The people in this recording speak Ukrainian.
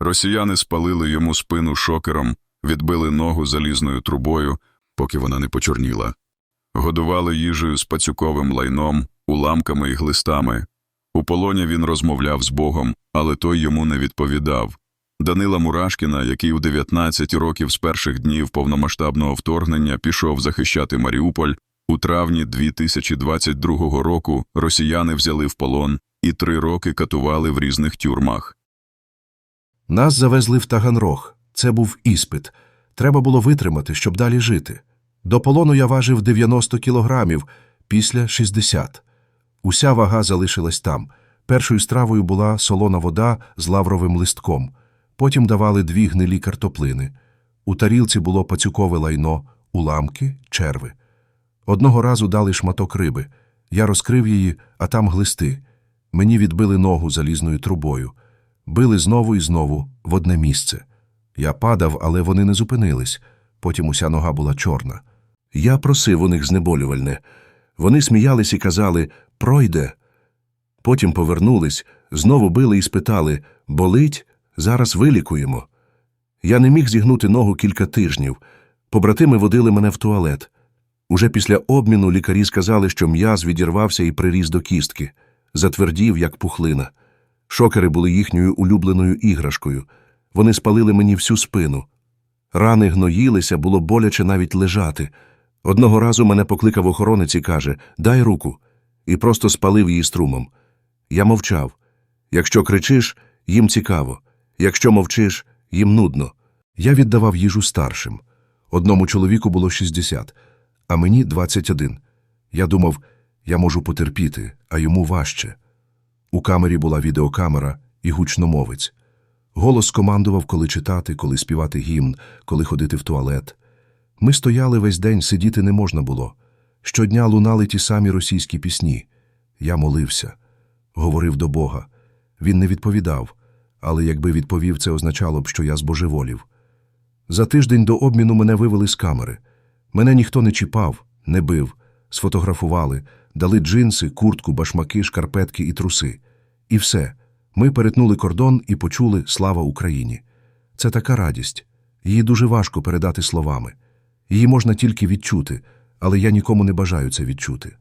Росіяни спалили йому спину шокером, відбили ногу залізною трубою, поки вона не почорніла. Годували їжею з пацюковим лайном, уламками і глистами. У полоні він розмовляв з Богом, але той йому не відповідав. Данила Мурашкіна, який у 19 років з перших днів повномасштабного вторгнення пішов захищати Маріуполь, у травні 2022 року росіяни взяли в полон і три роки катували в різних тюрмах. Нас завезли в Таганрог. Це був іспит. Треба було витримати, щоб далі жити. До полону я важив 90 кілограмів, після 60. Уся вага залишилась там. Першою стравою була солона вода з лавровим листком. Потім давали дві гнилі картоплини. У тарілці було пацюкове лайно, уламки, черви. Одного разу дали шматок риби. Я розкрив її, а там глисти. Мені відбили ногу залізною трубою. Били знову і знову в одне місце. Я падав, але вони не зупинились. Потім уся нога була чорна. Я просив у них знеболювальне. Вони сміялись і казали пройде. Потім повернулись, знову били і спитали болить, зараз вилікуємо. Я не міг зігнути ногу кілька тижнів. Побратими водили мене в туалет. Уже після обміну лікарі сказали, що м'яз відірвався і приріс до кістки, затвердів, як пухлина. Шокери були їхньою улюбленою іграшкою. Вони спалили мені всю спину. Рани гноїлися, було боляче навіть лежати. Одного разу мене покликав охоронець і каже Дай руку, і просто спалив її струмом. Я мовчав. Якщо кричиш, їм цікаво. Якщо мовчиш, їм нудно. Я віддавав їжу старшим. Одному чоловіку було 60, а мені 21. Я думав, я можу потерпіти, а йому важче. У камері була відеокамера і гучномовець. Голос командував, коли читати, коли співати гімн, коли ходити в туалет. Ми стояли весь день, сидіти не можна було. Щодня лунали ті самі російські пісні. Я молився, говорив до Бога. Він не відповідав, але якби відповів, це означало б, що я збожеволів. За тиждень до обміну мене вивели з камери. Мене ніхто не чіпав, не бив, сфотографували, дали джинси, куртку, башмаки, шкарпетки і труси. І все. Ми перетнули кордон і почули Слава Україні. Це така радість. Її дуже важко передати словами. Її можна тільки відчути, але я нікому не бажаю це відчути.